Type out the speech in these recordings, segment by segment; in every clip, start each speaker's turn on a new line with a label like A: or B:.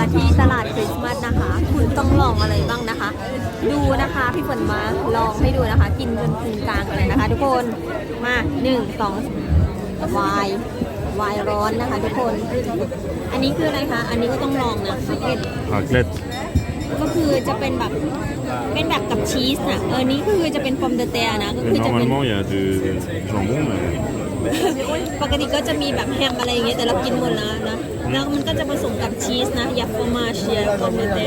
A: มาที่ตลาดคริสต์มาสนะคะ คุณต้องลองอะไรบ้างนะคะ ดูนะคะพี่ฝนมาลองให้ดูนะคะ กินจนพุงกลางเลยนะคะ ทุกคนมาหนึ่งสองวายวายร้อนนะคะ ทุกคน อันนี้คืออะไรคะ อันนี้ก็ต้องลองนะเผ็ด
B: raclette.
A: ก็ คือจะเป็นแบบเป็นแบบกับชีสน่ะเออนี่คือจะเป็นปอมเดเตนะก็
B: Et
A: คือจะเป็น
B: normalement, il y a de jambon, mais
A: ปกติก็จะมีแบบแฮมอะไรอย่างเงี้ยแต่เรากินหมดแล้วนะแล้วมันก็จะผสมกับชีสนะยาฟอร์มาเชียปอมเดเต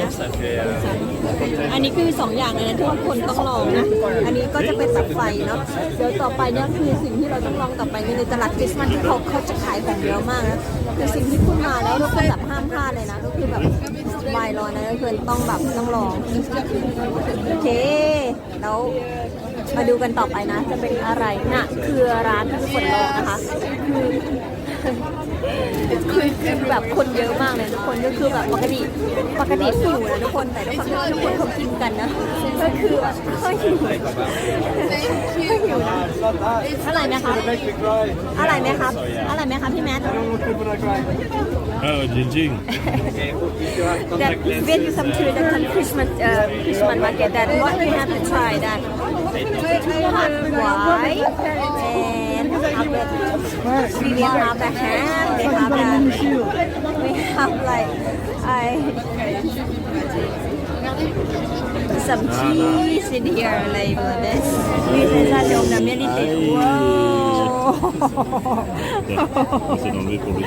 A: อันนี้คือสองอย่างเลยนะที่ว่าคนต้องลองนะอันนี้ก็จะเป็นแบบไฟเนาะเดี๋ยวต่อไปเนี่ยคือสิ่งที่เราต้องลองต่อไปในตลาดคริสต์มาสที่เขาเขาจะขายของเยอะมากนะคือสิ่งที่คุณมาแล้วก็คือแบบห้ามพลาดเลยนะก็คือแบบ วายร้อนนะก็คือต้องแบบต้องลอง โอเค แล้วมาดูกันต่อไปนะ จะเป็นอะไรน่ะคือร้านที่คนรอนะคะ คือคือคือแบบคนเยอะมากเลยทุกคนก็คือแบบปกติปกติหิวนะทุกคนแต่ด้วยความที่ทุกคนเขากินกันนะก็คือแบบก็หิวก็หิวนะอะไรไหมคะอะไรไหมครับอะไรไหมคะพี่แมท
B: Ah, Jing Jing.
A: that when you come to the Christmas uh, Christmas market that what you have to try that hot white and have it we have a ham they have that we have like I some cheese in here like this this is a military wow
B: C'est enlevé pour lui.